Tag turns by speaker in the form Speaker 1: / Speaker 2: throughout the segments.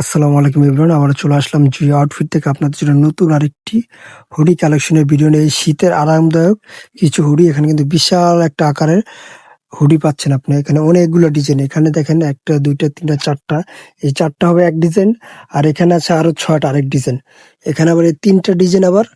Speaker 1: আসসালামু আলাইকুম ইমরান আমরা চলে আসলাম জিও আউটফিট থেকে আপনাদের জন্য নতুন আরেকটি হুডি কালেকশনের ভিডিও নিয়ে। শীতের আরামদায়ক কিছু হুডি, এখানে কিন্তু বিশাল একটা আকারের হুডি পাচ্ছেন আপনি। এখানে অনেকগুলো ডিজাইন, এখানে দেখেন একটা, দুইটা, তিনটা, চারটা। এই চারটা হবে এক ডিজাইন, আর এখানে আছে আরও ছয়টা আরেক ডিজাইন। এখানে আবার এই তিনটা ডিজাইন আবার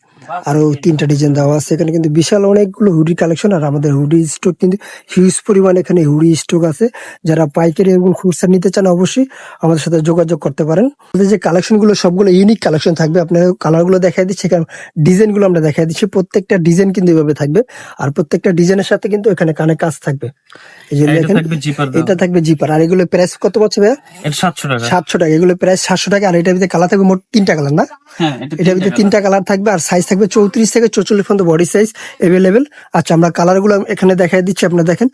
Speaker 1: আরও তিনটা ডিজাইন দেওয়া আছে। এখানে কিন্তু বিশাল অনেকগুলো হুডি কালেকশন আর আমাদের হুডি স্টক কিন্তু হিউজ পরিমাণ এখানে হুডি স্টক আছে। যারা পাইকারি এবং খুচরা নিতে চান অবশ্যই আমাদের সাথে যোগাযোগ করতে পারেন। আমাদের যে কালেকশনগুলো সবগুলো ইউনিক কালেকশন থাকবে। আপনার কালারগুলো দেখাই দিচ্ছি এখানে ডিজাইনগুলো আমরা দেখাই দিচ্ছি। প্রত্যেকটা ডিজাইন কিন্তু এভাবে থাকবে। আর প্রত্যেকটা ডিজাইনের সাথে কিন্তু এখানে কানে কাজ থাকবে। এই যে
Speaker 2: এটা
Speaker 1: দেখেন এটা থাকবে জিপার আর এগুলো প্রাইস কত পাচ্ছে ভাইয়া?
Speaker 2: সাতশো টাকা।
Speaker 1: সাতশো টাকা। এগুলো প্রাইস সাতশো টাকা। আর এটার ভিতরে কালার থাকবে মোট তিনটা কালার না?
Speaker 2: হ্যাঁ এটা
Speaker 1: এটার ভিতরে তিনটা কালার থাকবে। আর সাইজ থাকবে চৌত্রিশ থেকে চৌচল্লিশ পর্যন্ত বডি সাইজ অ্যাভেলেবেল আচ্ছা আমরা কালারগুলো এখানে দেখাই দিচ্ছি, আপনারা দেখেন।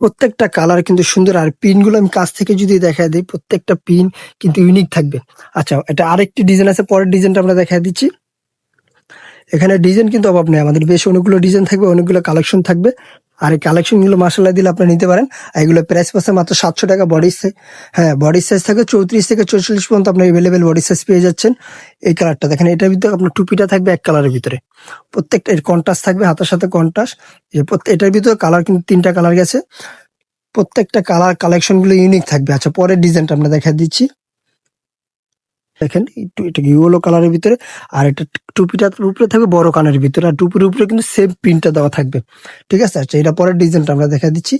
Speaker 1: প্রত্যেকটা কালার কিন্তু সুন্দর, আর পিনগুলো আমি কাছ থেকে যদি দেখাই দিই, প্রত্যেকটা পিন কিন্তু ইউনিক থাকবে। আচ্ছা এটা আরেকটি ডিজাইন আছে, পরের ডিজাইনটা আমরা দেখাই দিচ্ছি। এখানে ডিজাইন কিন্তু অভাব নেই, আমাদের বেশ অনেকগুলো ডিজাইন থাকবে, অনেকগুলো কালেকশন থাকবে। আর এই কালেকশনগুলো মাসাল্লাহ দিলে আপনি নিতে পারেন। এগুলো প্রাইস পাচ্ছে মাত্র সাতশো টাকা বডি সাইজ হ্যাঁ বডি সাইজ থাকে চৌত্রিশ থেকে চৌচল্লিশ পর্যন্ত আপনি এভেলেবেল বডি সাইজ পেয়ে যাচ্ছেন এই কালারটা দেখেন, এটার ভিতরে আপনার টুপিটা থাকবে এক কালারের ভিতরে। প্রত্যেকটা এর কন্ট্রাস্ট থাকবে, হাতের সাথে কন্ট্রাস্ট এটার ভিতরে কালার কিন্তু তিনটা কালার গেছে। প্রত্যেকটা কালার কালেকশনগুলো ইউনিক থাকবে। আচ্ছা পরের ডিজাইনটা আমরা দেখা দিচ্ছি। দেখেন একটু এটা ইয়েলো কালারের ভিতরে আর এটা টুপিটার উপরে থাকবে বড় কানের ভিতরে আর টুপির উপরে কিন্তু সেম প্রিন্টটা দেওয়া থাকবে। ঠিক আছে? আচ্ছা এটা পরের ডিজাইনটা আমরা দেখা দিচ্ছি।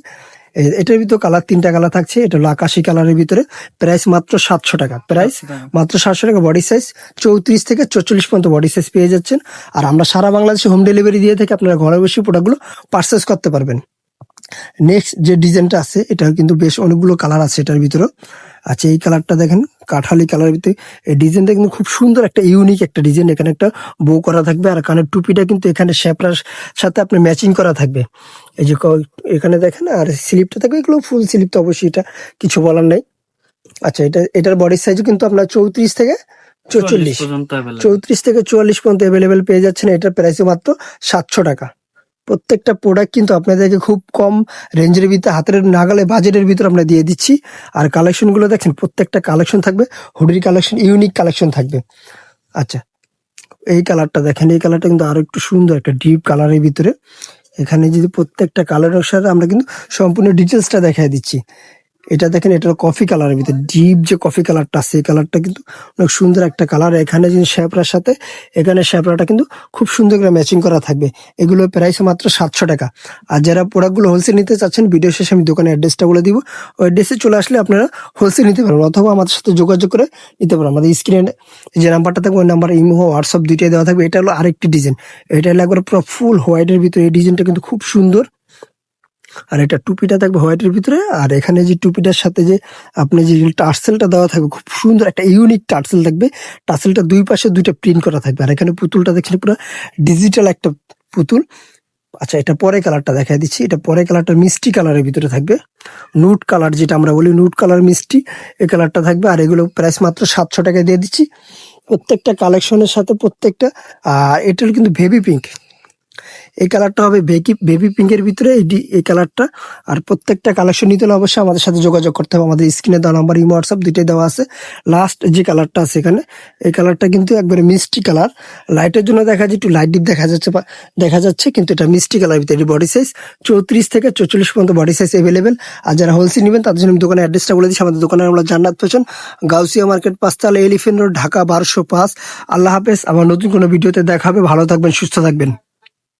Speaker 1: এটার ভিতরে কালার তিনটা কালার থাকছে। এটা হলো আকাশি কালারের ভিতরে প্রাইস মাত্র সাতশো টাকা। প্রাইস মাত্র সাতশো টাকা বডি সাইজ চৌত্রিশ থেকে চৌচল্লিশ পর্যন্ত বডি সাইজ পেয়ে যাচ্ছেন। আর আমরা সারা বাংলাদেশে হোম ডেলিভারি দিয়ে থেকে আপনারা ঘরে বসে প্রোডাক্টগুলো পারচেস করতে পারবেন। নেক্সট যে ডিজাইনটা আছে এটা কিন্তু বেশ অনেকগুলো কালার আছে এটার ভিতরে আচ্ছা এই কালারটা দেখেন কাঠালি কালারের ভিতরে। এই ডিজাইনটা কিন্তু খুব সুন্দর একটা ইউনিক একটা ডিজাইন। এখানে একটা বউ করা থাকবে আর কানের টুপিটা কিন্তু এখানে শ্যাপড়ার সাথে আপনি ম্যাচিং করা থাকবে। এই যে এখানে দেখেন আর স্লিপটা থাকবে এগুলো ফুল স্লিপ তো অবশ্যই এটা কিছু বলার নাই। আচ্ছা এটা এটার বডি সাইজ কিন্তু আপনার চৌত্রিশ থেকে চৌচল্লিশ। চৌত্রিশ থেকে চুয়াল্লিশ পর্যন্ত অ্যাভেলেবেল পেয়ে যাচ্ছেন এটার প্রাইস মাত্র সাতশো টাকা। প্রত্যেকটা প্রোডাক্ট কিন্তু আপনাদেরকে খুব কম রেঞ্জের ভিতরে, হাতের নাগালে বাজেটের ভিতরে আমরা দিয়ে দিচ্ছি। আর কালেকশনগুলো দেখেন, প্রত্যেকটা কালেকশন থাকবে হুডির কালেকশন ইউনিক কালেকশন থাকবে। আচ্ছা এই কালারটা দেখেন, এই কালারটা কিন্তু আরও একটু সুন্দর, একটা ডিপ কালারের ভিতরে। এখানে যদি প্রত্যেকটা কালারের সাথে আমরা কিন্তু সম্পূর্ণ ডিটেলসটা দেখাই দিচ্ছি। এটা দেখেন এটা কফি কালারের ভিতরে ডিপ যে কফি কালারটা এই কালারটা কিন্তু অনেক সুন্দর একটা কালার এখানে যে শ্যাপরার সাথে, এখানে শ্যাপরাটা কিন্তু খুব সুন্দর করে ম্যাচিং করা থাকবে। এগুলো প্রাইস মাত্র সাতশো টাকা। আর যারা প্রোডাক্টগুলো হোলসেল নিতে চাচ্ছেন ভিডিও শেষে আমি দোকানের অ্যাড্রেসটা বলে দিব। ওই অ্যাড্রেসে চলে আসলে আপনারা হোলসেল নিতে পারবেন, অথবা আমাদের সাথে যোগাযোগ করে নিতে পারবেন। আমাদের স্ক্রিনে যে নাম্বারটা থাকবে, ওই নাম্বার ইমো, হোয়াটসঅ্যাপ দুইটাই দেওয়া থাকবে। এটা হলো আরেকটি ডিজাইন এটা হলো একবার পুরো ফুল হোয়াইটের ভিতরে, এই ডিজাইনটা কিন্তু খুব সুন্দর। আর এটা টুপিটা থাকবে হোয়াইটের ভিতরে, আর এখানে যে টুপিটার সাথে যে আপনি যে টার্সেলটা দেওয়া থাকবে, খুব সুন্দর একটা ইউনিক টার্সেল থাকবে। টার্সেলটা দুই পাশে দুইটা প্রিন্ট করা থাকবে। আর এখানে পুতুলটা দেখছেন পুরো ডিজিটাল একটা পুতুল। আচ্ছা এটা পরে কালারটা দেখাই দিচ্ছি। এটা পরে কালারটা মিষ্টি কালারের ভিতরে থাকবে। নুট কালার যেটা আমরা বলি, নুট কালার মিষ্টি, এই কালারটা থাকবে। আর এগুলো প্রাইস মাত্র সাতশো টাকায় দিয়ে দিচ্ছি। প্রত্যেকটা কালেকশনের সাথে প্রত্যেকটা এটার কিন্তু ভেবি পিঙ্ক। এই কালারটা হবে বেকি বেবি পিঙ্কের ভিতরে, এই ডি- এই কালারটা আর প্রত্যেকটা কালেকশন নিতে হলে অবশ্যই আমাদের সাথে যোগাযোগ করতে হবে। আমাদের স্ক্রিনে দেওয়া নাম্বার ইমো হোয়াটসঅ্যাপ দুইটাই দেওয়া আছে। লাস্ট যে কালারটা আছে এখানে, এই কালারটা কিন্তু একবারে মিষ্টি কালার লাইটের জন্য দেখা যায় একটু লাইট ডিপ দেখা যাচ্ছে দেখা যাচ্ছে, কিন্তু এটা মিষ্টি কালার ভিতরে বডি সাইজ চৌত্রিশ থেকে চৌচল্লিশ পর্যন্ত বডি সাইজ অ্যাভেলেবেল আর যারা হোলসেল নেবেন, তাদের জন্য দোকানের অ্যাড্রেসটা বলে দিচ্ছি। আমাদের দোকানের আমরা জান্নাত ফ্যাশন, গাউসিয়া মার্কেট, পাঁচতলা, এলিফেন্ট রোড, ঢাকা বারোশো পাঁচ। আল্লাহ হাফেজ, আবার নতুন কোনো ভিডিওতে দেখা হবে। ভালো থাকবেন, সুস্থ থাকবেন।